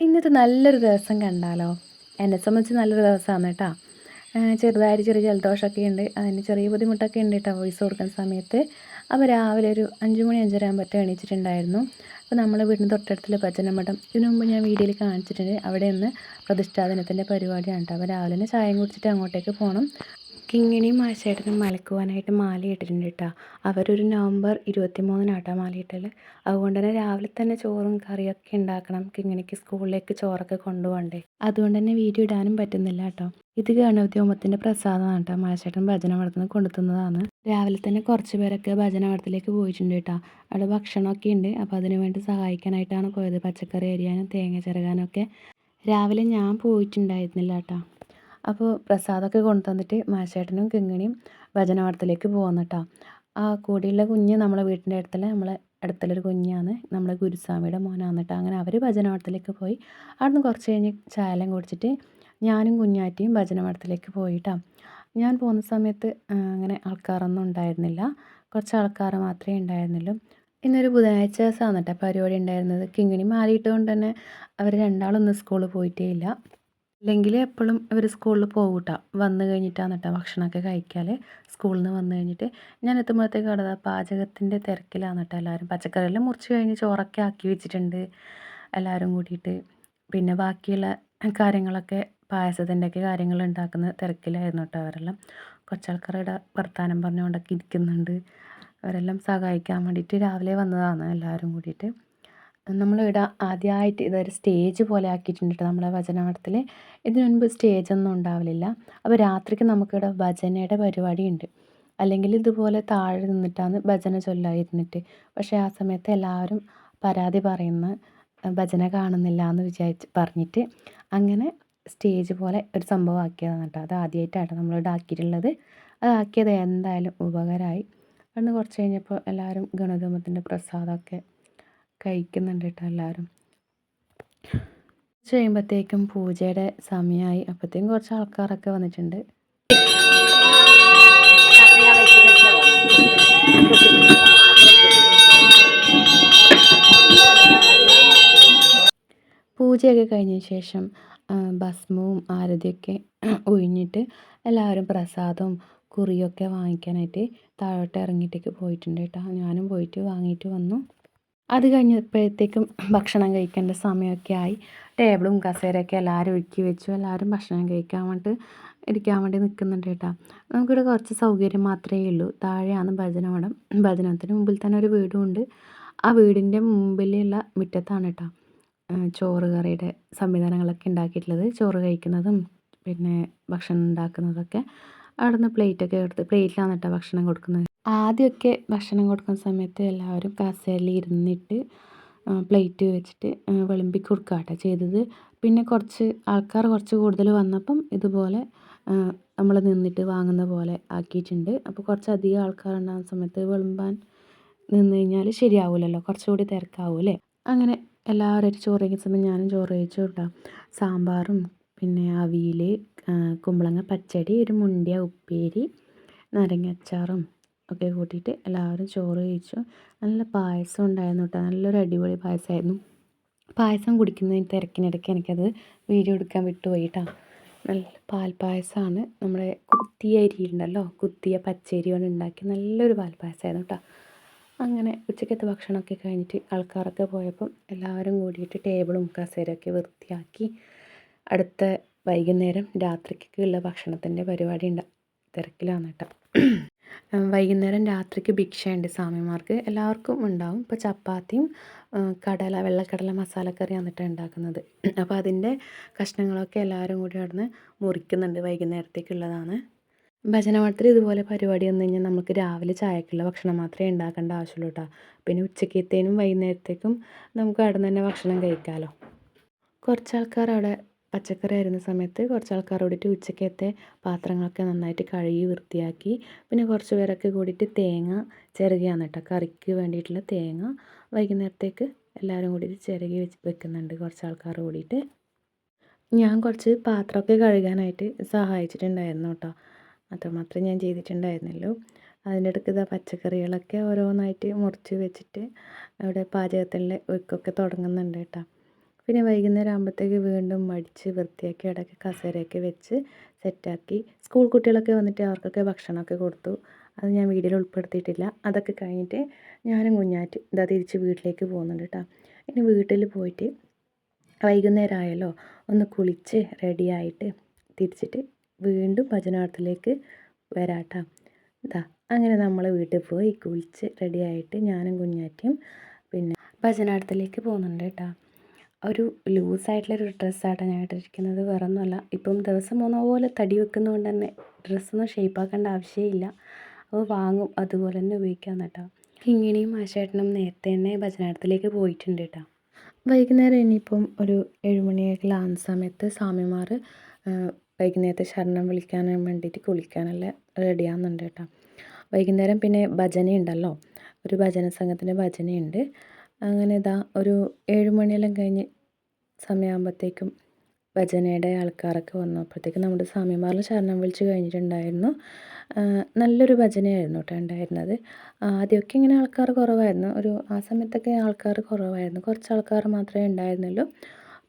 ഇന്നത്തെ നല്ലൊരു ദിവസം കണ്ടാലോ? എന്നെ സംബന്ധിച്ച് നല്ലൊരു ദിവസമാണ് കേട്ടോ. ചെറുതായിട്ട് ചെറിയ ജലദോഷമൊക്കെ ഉണ്ട്. അതിന് ചെറിയ ബുദ്ധിമുട്ടൊക്കെ ഉണ്ട് കേട്ടോ വോയിസ് കൊടുക്കുന്ന സമയത്ത്. അപ്പോൾ രാവിലെ ഒരു അഞ്ച് മണി അഞ്ചര ആകുമ്പോഴത്തെ എണീച്ചിട്ടുണ്ടായിരുന്നു. അപ്പോൾ നമ്മളെ വീടിന് തൊട്ടടുത്തുള്ള പച്ചന മഠം ഇതിനു മുമ്പ് ഞാൻ വീഡിയോയിൽ കാണിച്ചിട്ടുണ്ട്. അവിടെ നിന്ന് പ്രതിഷ്ഠാദിനത്തിന്റെ പരിപാടിയാണ് കേട്ടോ. അപ്പോൾ രാവിലെ തന്നെ ചായം കുടിച്ചിട്ട് അങ്ങോട്ടേക്ക് പോകണം. കിങ്ങിണിയും ആശേട്ടനും മലക്കുവാനായിട്ട് മാല ഇട്ടിട്ടുണ്ട് കേട്ടോ അവരൊരു നവംബർ ഇരുപത്തി മൂന്നിനാട്ടോ മാല ഇട്ടൽ അതുകൊണ്ട് തന്നെ രാവിലെ തന്നെ ചോറും കറിയൊക്കെ ഉണ്ടാക്കണം. കിങ്ങിണിക്ക് സ്കൂളിലേക്ക് ചോറൊക്കെ കൊണ്ടുപോകണ്ടേ. അതുകൊണ്ട് തന്നെ വീഡിയോ ഇടാനും പറ്റുന്നില്ല കേട്ടോ ഇത് ഗണപതി ഹോമത്തിന്റെ പ്രസാദമാണ് കേട്ടോ മാശേട്ടൻ ഭജന മഠത്തിന് കൊണ്ടുത്തുന്നതാണ് രാവിലെ തന്നെ കുറച്ച് പേരൊക്കെ ഭജന മഠത്തിലേക്ക് പോയിട്ടുണ്ട് കേട്ടോ അവിടെ ഭക്ഷണമൊക്കെ ഉണ്ട്. അപ്പോൾ അതിനു വേണ്ടി സഹായിക്കാനായിട്ടാണ് പോയത്. പച്ചക്കറി അരിയാനും തേങ്ങ ഒക്കെ. രാവിലെ ഞാൻ പോയിട്ടുണ്ടായിരുന്നില്ല കേട്ടോ അപ്പോൾ പ്രസാദമൊക്കെ കൊണ്ടു തന്നിട്ട് മാഷേട്ടനും കിങ്ങിണിയും ഭജനമഠത്തിലേക്ക് പോകുന്നു കേട്ടോ. ആ കൂടിയുള്ള കുഞ്ഞ് നമ്മളെ വീട്ടിന്റെ അടുത്തുള്ള നമ്മളെ അടുത്തുള്ളൊരു കുഞ്ഞാണ്. നമ്മളെ ഗുരുസ്വാമിയുടെ മോനാണ് കേട്ടോ. അങ്ങനെ അവർ ഭജനവാടത്തിലേക്ക് പോയി. അവിടുന്ന് കുറച്ച് കഴിഞ്ഞ് ചായലം കുടിച്ചിട്ട് ഞാനും കുഞ്ഞാറ്റിയും ഭജനവാടത്തിലേക്ക് പോയിട്ടോ ഞാൻ പോകുന്ന സമയത്ത് അങ്ങനെ ആൾക്കാരൊന്നും ഉണ്ടായിരുന്നില്ല. കുറച്ച് ആൾക്കാർ മാത്രമേ ഉണ്ടായിരുന്നുള്ളൂ. ഇന്നൊരു ബുധനാഴ്ച ദിവസമാണ് കേട്ടോ പരിപാടി ഉണ്ടായിരുന്നത്. കിങ്ങിണി മാറിയിട്ടുകൊണ്ട് തന്നെ അവർ രണ്ടാളൊന്നും സ്കൂളിൽ പോയിട്ടേ ഇല്ല. അല്ലെങ്കിൽ എപ്പോഴും ഇവർ സ്കൂളിൽ പോകും വന്നു കഴിഞ്ഞിട്ടാണ് ഭക്ഷണമൊക്കെ കഴിക്കാൽ സ്കൂളിൽ നിന്ന് വന്നു കഴിഞ്ഞിട്ട് ഞാൻ എത്തുമ്പോഴത്തേക്ക് അവിടെ പാചകത്തിന്റെ തിരക്കിലാണ് എല്ലാവരും പച്ചക്കറിയെല്ലാം മുറിച്ച് കഴിഞ്ഞ് ചോറൊക്കെ ആക്കി വെച്ചിട്ടുണ്ട് എല്ലാവരും കൂടിയിട്ട്. പിന്നെ ബാക്കിയുള്ള കാര്യങ്ങളൊക്കെ പായസത്തിന്റെയൊക്കെ കാര്യങ്ങൾ ഉണ്ടാക്കുന്ന തിരക്കിലായിരുന്നു കേട്ടോ അവരെല്ലാം. കുറച്ചാൾക്കാരുടെ വർത്തമാനം പറഞ്ഞുകൊണ്ടൊക്കെ ഇരിക്കുന്നുണ്ട്. അവരെല്ലാം സഹായിക്കാൻ വേണ്ടിയിട്ട് രാവിലെ വന്നതാണ് എല്ലാവരും കൂടിയിട്ട്. നമ്മളിവിടെ ആദ്യമായിട്ട് ഇതൊരു സ്റ്റേജ് പോലെ ആക്കിയിട്ടുണ്ട് നമ്മളെ ഭജനമഠത്തിൽ ഇതിനു മുൻപ് സ്റ്റേജൊന്നും ഉണ്ടാവില്ല അപ്പോൾ രാത്രിക്ക് നമുക്കിവിടെ ഭജനയുടെ പരിപാടിയുണ്ട്. അല്ലെങ്കിൽ ഇതുപോലെ താഴെ നിന്നിട്ടാണ് ഭജന ചൊല്ലായിരുന്നിട്ട് പക്ഷേ ആ സമയത്ത് എല്ലാവരും പരാതി പറയുന്ന ഭജന കാണുന്നില്ല എന്ന് വിചാരിച്ച് പറഞ്ഞിട്ട് അങ്ങനെ സ്റ്റേജ് പോലെ ഒരു സംഭവം ആക്കിയതാണ് കേട്ടോ. അത് ആദ്യമായിട്ടാണ് നമ്മളിവിടെ ആക്കിയിട്ടുള്ളത്. അത് ആക്കിയത് എന്തായാലും ഉപകാരമായി. അന്ന് കുറച്ച് കഴിഞ്ഞപ്പോൾ എല്ലാവരും ഗണതമത്തിന്റെ പ്രസാദമൊക്കെ കഴിക്കുന്നുണ്ട് കേട്ടോ എല്ലാവരും ചെയ്യുമ്പോഴത്തേക്കും പൂജയുടെ സമയമായി അപ്പോഴത്തേക്കും കുറച്ച് ആൾക്കാരൊക്കെ വന്നിട്ടുണ്ട്. പൂജയൊക്കെ കഴിഞ്ഞ ശേഷം ഭസ്മവും ആരതിയൊക്കെ ഒഴിഞ്ഞിട്ട് എല്ലാവരും പ്രസാദവും കുറിയൊക്കെ വാങ്ങിക്കാനായിട്ട് താഴോട്ട് ഇറങ്ങിയിട്ടേക്ക് പോയിട്ടുണ്ട് കേട്ടോ ഞാനും പോയിട്ട് വാങ്ങിയിട്ട് വന്നു. അത് കഴിഞ്ഞപ്പോഴത്തേക്കും ഭക്ഷണം കഴിക്കേണ്ട സമയമൊക്കെ ആയി. ടേബിളും കസേരയൊക്കെ എല്ലാവരും ഒരുക്കി വെച്ചു. എല്ലാവരും ഭക്ഷണം കഴിക്കാൻ വേണ്ടിയിട്ട് ഇരിക്കാൻ വേണ്ടി നിൽക്കുന്നുണ്ട് കേട്ടോ. നമുക്കിവിടെ കുറച്ച് സൗകര്യം മാത്രമേ ഉള്ളൂ. താഴെയാണ് ഭജനമഠം. ഭജനത്തിന് മുമ്പിൽ തന്നെ ഒരു വീടും ഉണ്ട്. ആ വീടിന്റെ മുമ്പിലുള്ള മുറ്റത്താണ് കേട്ടോ ചോറ് കറിയുടെ സംവിധാനങ്ങളൊക്കെ ഉണ്ടാക്കിയിട്ടുള്ളത്. ചോറ് കഴിക്കുന്നതും പിന്നെ ഭക്ഷണം ഉണ്ടാക്കുന്നതൊക്കെ അവിടെ നിന്ന് പ്ലേറ്റൊക്കെ എടുത്ത് പ്ലേറ്റിലാണ് കേട്ടോ ഭക്ഷണം കൊടുക്കുന്നത്. ആദ്യമൊക്കെ ഭക്ഷണം കൊടുക്കുന്ന സമയത്ത് എല്ലാവരും കസേരയിൽ ഇരുന്നിട്ട് പ്ലേറ്റ് വെച്ചിട്ട് വിളമ്പി കൊടുക്കുക കേട്ടോ ചെയ്തത്. പിന്നെ കുറച്ച് ആൾക്കാർ കുറച്ച് കൂടുതൽ വന്നപ്പം ഇതുപോലെ നമ്മൾ നിന്നിട്ട് വാങ്ങുന്ന പോലെ ആക്കിയിട്ടുണ്ട്. അപ്പോൾ കുറച്ചധികം ആൾക്കാരുണ്ടാകുന്ന സമയത്ത് വിളമ്പാൻ നിന്ന് കഴിഞ്ഞാൽ ശരിയാവില്ലല്ലോ കുറച്ചുകൂടി തിരക്കാവൂലേ അങ്ങനെ എല്ലാവരും ചോറ് കഴിക്കുന്ന സമയം ഞാനും ചോറ് കഴിച്ചു കേട്ടോ. സാമ്പാറും പിന്നെ അവിയൽ കുമ്പളങ്ങ പച്ചടി ഒരു മുണ്ടിയ ഉപ്പേരി നാരങ്ങ അച്ചാറും ഒക്കെ കൂട്ടിയിട്ട് എല്ലാവരും ചോറ് കഴിച്ചു. നല്ല പായസം ഉണ്ടായിരുന്നു കേട്ടോ നല്ലൊരു അടിപൊളി പായസമായിരുന്നു പായസം കുടിക്കുന്നതിന് തിരക്കിനിടയ്ക്ക് എനിക്കത് വീഡിയോ എടുക്കാൻ വിട്ടുപോയി കേട്ടോ നല്ല പാൽപ്പായസമാണ് നമ്മുടെ കുത്തിയ അരി ഉണ്ടല്ലോ കുത്തിയ പച്ചരി കൊണ്ട് ഉണ്ടാക്കിയ നല്ലൊരു പാൽപ്പായസമായിരുന്നു കേട്ടോ അങ്ങനെ ഉച്ചക്കത്തെ ഭക്ഷണമൊക്കെ കഴിഞ്ഞിട്ട് ആൾക്കാരൊക്കെ പോയപ്പം എല്ലാവരും കൂടിയിട്ട് ടേബിളും കസേരയൊക്കെ വൃത്തിയാക്കി. അടുത്ത വൈകുന്നേരം രാത്രിക്കുള്ള ഭക്ഷണത്തിന്റെ പരിപാടി ഉണ്ടാ. തിരക്കിലാണ് കേട്ടോ വൈകുന്നേരം രാത്രിക്ക് ഭിക്ഷയുണ്ട് സ്വാമിമാർക്ക്. എല്ലാവർക്കും ഉണ്ടാവും. ഇപ്പോൾ ചപ്പാത്തിയും കടല വെള്ളക്കടല മസാലക്കറി വന്നിട്ടാണ് ഉണ്ടാക്കുന്നത്. അപ്പോൾ അതിന്റെ കഷ്ണങ്ങളൊക്കെ എല്ലാവരും കൂടി അവിടുന്ന് മുറിക്കുന്നുണ്ട് വൈകുന്നേരത്തേക്കുള്ളതാണ്. ഭജനമഠത്തിൽ ഇതുപോലെ പരിപാടി വന്നു കഴിഞ്ഞാൽ നമുക്ക് രാവിലെ ചായക്കുള്ള ഭക്ഷണം മാത്രമേ ഉണ്ടാക്കേണ്ട ആവശ്യമുള്ളൂ കേട്ടോ. പിന്നെ ഉച്ചക്കത്തേനും വൈകുന്നേരത്തേക്കും നമുക്ക് അവിടെ നിന്ന് തന്നെ ഭക്ഷണം കഴിക്കാമല്ലോ കുറച്ച് ആൾക്കാർ അവിടെ പച്ചക്കറി ആയിരുന്ന സമയത്ത് കുറച്ച് ആൾക്കാർ കൂടിയിട്ട് ഉച്ചക്കത്തെ പാത്രങ്ങളൊക്കെ നന്നായിട്ട് കഴുകി വൃത്തിയാക്കി പിന്നെ കുറച്ച് പേരൊക്കെ കൂടിയിട്ട് തേങ്ങ ചിരകിയാണ് കേട്ടോ കറിക്ക് വേണ്ടിയിട്ടുള്ള തേങ്ങ. വൈകുന്നേരത്തേക്ക് എല്ലാവരും കൂടിയിട്ട് ചിരകി വെച്ച് വെക്കുന്നുണ്ട് കുറച്ച് ആൾക്കാർ കൂടിയിട്ട്. ഞാൻ കുറച്ച് പാത്രമൊക്കെ കഴുകാനായിട്ട് സഹായിച്ചിട്ടുണ്ടായിരുന്നു കേട്ടോ അത്രമാത്രം ഞാൻ ചെയ്തിട്ടുണ്ടായിരുന്നല്ലോ അതിന്റെ ഇടയ്ക്ക് ഇതാ പച്ചക്കറികളൊക്കെ ഓരോന്നായിട്ട് മുറിച്ച് വെച്ചിട്ട് അവിടെ പാചകത്തിന്റെ ഒരുക്കൊക്കെ തുടങ്ങുന്നുണ്ട് കേട്ടോ പിന്നെ വൈകുന്നേരം ആകുമ്പോഴത്തേക്ക് വീണ്ടും മടിച്ച് വൃത്തിയാക്കി ഇടയ്ക്ക് കസേരയൊക്കെ വെച്ച് സെറ്റാക്കി. സ്കൂൾ കുട്ടികളൊക്കെ വന്നിട്ട് അവർക്കൊക്കെ ഭക്ഷണമൊക്കെ കൊടുത്തു. അത് ഞാൻ വീഡിയോയിൽ ഉൾപ്പെടുത്തിയിട്ടില്ല. അതൊക്കെ കഴിഞ്ഞിട്ട് ഞാനും കുഞ്ഞാറ്റ് ഇതാ തിരിച്ച് വീട്ടിലേക്ക് പോകുന്നുണ്ട് കേട്ടോ ഇനി വീട്ടിൽ പോയിട്ട് വൈകുന്നേരം ആയല്ലോ ഒന്ന് കുളിച്ച് റെഡിയായിട്ട് തിരിച്ചിട്ട് വീണ്ടും ഭജനാർത്ഥത്തിലേക്ക് വരാട്ടോ ഇതാ അങ്ങനെ നമ്മൾ വീട്ടിൽ പോയി കുളിച്ച് റെഡിയായിട്ട് ഞാനും കുഞ്ഞാറ്റിയും പിന്നെ ഭജനാർത്ഥത്തിലേക്ക് പോകുന്നുണ്ട് കേട്ടോ ഒരു ലൂസായിട്ടുള്ളൊരു ഡ്രസ്സായിട്ടാണ് ഞാൻ ഇട്ടിരിക്കുന്നത്. വേറെ ഒന്നുമല്ല ഇപ്പം ദിവസം പോകുന്ന പോലെ തടി വെക്കുന്നതുകൊണ്ട് തന്നെ ഡ്രസ്സൊന്നും ഷേപ്പാക്കേണ്ട ആവശ്യമില്ല. അപ്പോൾ വാങ്ങും. അതുപോലെ തന്നെ ഉപയോഗിക്കാം കേട്ടോ കിങ്ങിണിയും ആശേട്ടനും നേരത്തെ തന്നെ ഭജനാടത്തിലേക്ക് പോയിട്ടുണ്ട് കേട്ടോ. വൈകുന്നേരം ഇനിയിപ്പം ഒരു ഏഴുമണിയൊക്കെ ആകുന്ന സമയത്ത് സ്വാമിമാർ വൈകുന്നേരത്തെ ശരണം വിളിക്കാൻ വേണ്ടിയിട്ട് കുളിക്കാനെല്ലാം റെഡിയാകുന്നുണ്ട് കേട്ടോ. വൈകുന്നേരം പിന്നെ ഭജന ഉണ്ടല്ലോ ഒരു ഭജന സംഘത്തിന്റെ ഭജനയുണ്ട്. അങ്ങനെ ഇതാ ഒരു ഏഴുമണിയെല്ലാം കഴിഞ്ഞ് സമയമാകുമ്പോഴത്തേക്കും ഭജനയുടെ ആൾക്കാരൊക്കെ വന്നപ്പോഴത്തേക്കും നമ്മുടെ സ്വാമിമാരിൽ ശരണം വിളിച്ച് കഴിഞ്ഞിട്ടുണ്ടായിരുന്നു. നല്ലൊരു ഭജനയായിരുന്നു കേട്ടോ ഉണ്ടായിരുന്നത്. ആദ്യമൊക്കെ ഇങ്ങനെ ആൾക്കാർ കുറവായിരുന്നു. ഒരു ആ സമയത്തൊക്കെ ആൾക്കാർ കുറവായിരുന്നു. കുറച്ച് ആൾക്കാർ മാത്രമേ ഉണ്ടായിരുന്നുള്ളൂ.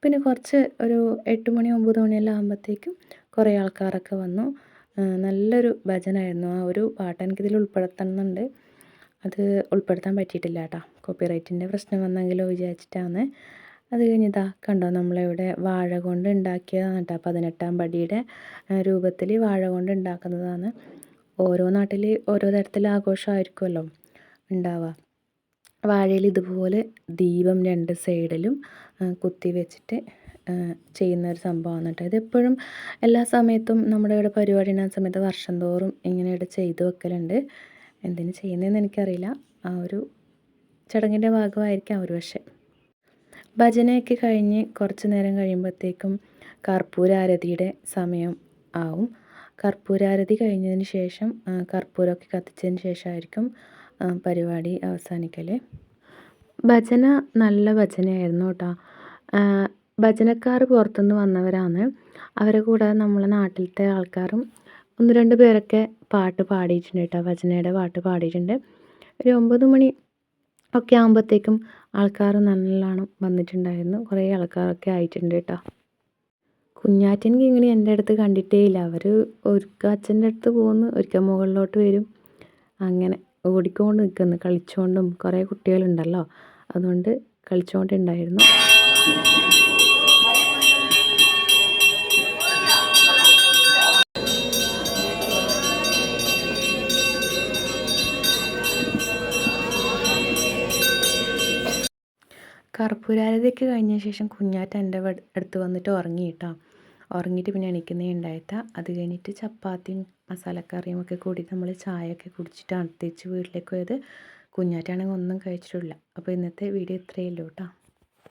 പിന്നെ കുറച്ച് ഒരു എട്ട് മണി ഒമ്പത് മണിയെല്ലാം ആകുമ്പോഴത്തേക്കും കുറേ ആൾക്കാരൊക്കെ വന്നു. നല്ലൊരു ഭജനായിരുന്നു ആ ഒരു പാട്ട് എനിക്കിതിൽ ഉൾപ്പെടുത്തുന്നുണ്ട് അത് ഉൾപ്പെടുത്താൻ പറ്റിയിട്ടില്ല കേട്ടോ. കോപ്പിറൈറ്റിന്റെ പ്രശ്നം വന്നെങ്കിലോ വിചാരിച്ചിട്ടാണ്. അത് കഴിഞ്ഞിതാ കണ്ടോ നമ്മളിവിടെ വാഴ കൊണ്ട് ഉണ്ടാക്കിയതാണ് കേട്ടോ. പതിനെട്ടാം പടിയുടെ രൂപത്തിൽ വാഴ കൊണ്ട് ഉണ്ടാക്കുന്നതാണ്. ഓരോ നാട്ടിൽ ഓരോ തരത്തിൽ ആഘോഷമായിരിക്കുമല്ലോ ഉണ്ടാവുക. വാഴയിൽ ഇതുപോലെ ദീപം രണ്ട് സൈഡിലും കുത്തി വെച്ചിട്ട് ചെയ്യുന്ന ഒരു സംഭവമാണ് കേട്ടോ. ഇതെപ്പോഴും എല്ലാ സമയത്തും നമ്മുടെ ഇവിടെ പരിപാടി ഉണ്ടാകുന്ന സമയത്ത് വർഷം തോറും ഇങ്ങനെ ഇവിടെ ചെയ്തു വെക്കലുണ്ട്. എന്തിനു ചെയ്യുന്നതെന്ന് എനിക്കറിയില്ല. ആ ഒരു ചടങ്ങിന്റെ ഭാഗമായിരിക്കാം ഒരു പക്ഷേ. ഭജനയൊക്കെ കഴിഞ്ഞ് കുറച്ച് നേരം കഴിയുമ്പോഴത്തേക്കും കർപ്പൂരാരതിയുടെ സമയം ആവും. കർപ്പൂരാരതി കഴിഞ്ഞതിന് ശേഷം കർപ്പൂരമൊക്കെ കത്തിച്ചതിന് ശേഷമായിരിക്കും പരിപാടി അവസാനിക്കൽ ഭജന നല്ല ഭജനയായിരുന്നു കേട്ടോ. ഭജനക്കാർ പുറത്തുനിന്ന് വന്നവരാണ്. അവരെ കൂടാതെ നമ്മളെ നാട്ടിലത്തെ ആൾക്കാരും ഒന്ന് രണ്ട് പേരൊക്കെ പാട്ട് പാടിയിട്ടുണ്ട് കേട്ടോ. ഭജനയുടെ പാട്ട് പാടിയിട്ടുണ്ട്. ഒരു ഒമ്പത് മണി ഒക്കെ ആകുമ്പോഴത്തേക്കും ആൾക്കാർ നല്ലോണം വന്നിട്ടുണ്ടായിരുന്നു. കുറേ ആൾക്കാരൊക്കെ ആയിട്ടുണ്ട് കേട്ടോ കുഞ്ഞാറ്റൻ കിങ്ങിണി എന്റെ അടുത്ത് കണ്ടിട്ടേ ഇല്ല. അവർ ഒരിക്കൽ അച്ഛന്റെ അടുത്ത് പോകുന്നു ഒരിക്കൽ മുകളിലോട്ട് വരും. അങ്ങനെ ഓടിക്കൊണ്ട് നിൽക്കുന്നു കളിച്ചുകൊണ്ടും കുറേ കുട്ടികളുണ്ടല്ലോ. അതുകൊണ്ട് കളിച്ചുകൊണ്ടുണ്ടായിരുന്നു കർപ്പൂരാരതിയൊക്കെ കഴിഞ്ഞ ശേഷം കുഞ്ഞാറ്റ എന്റെ അടുത്ത് വന്നിട്ട് ഉറങ്ങി കേട്ടോ ഉറങ്ങിയിട്ട് പിന്നെ എണീക്കുന്നേ ഉണ്ടായിട്ട. അത് കഴിഞ്ഞിട്ട് ചപ്പാത്തിയും മസാലക്കറിയും ഒക്കെ കൂടി നമ്മൾ ചായയൊക്കെ കുടിച്ചിട്ടാണ് തിരിച്ച് വീട്ടിലേക്ക് പോയത്. കുഞ്ഞാറ്റാണെങ്കിൽ ഒന്നും കഴിച്ചിട്ടില്ല. അപ്പോൾ ഇന്നത്തെ വീഡിയോ ഇത്രയേ ഉള്ളൂ കേട്ടോ.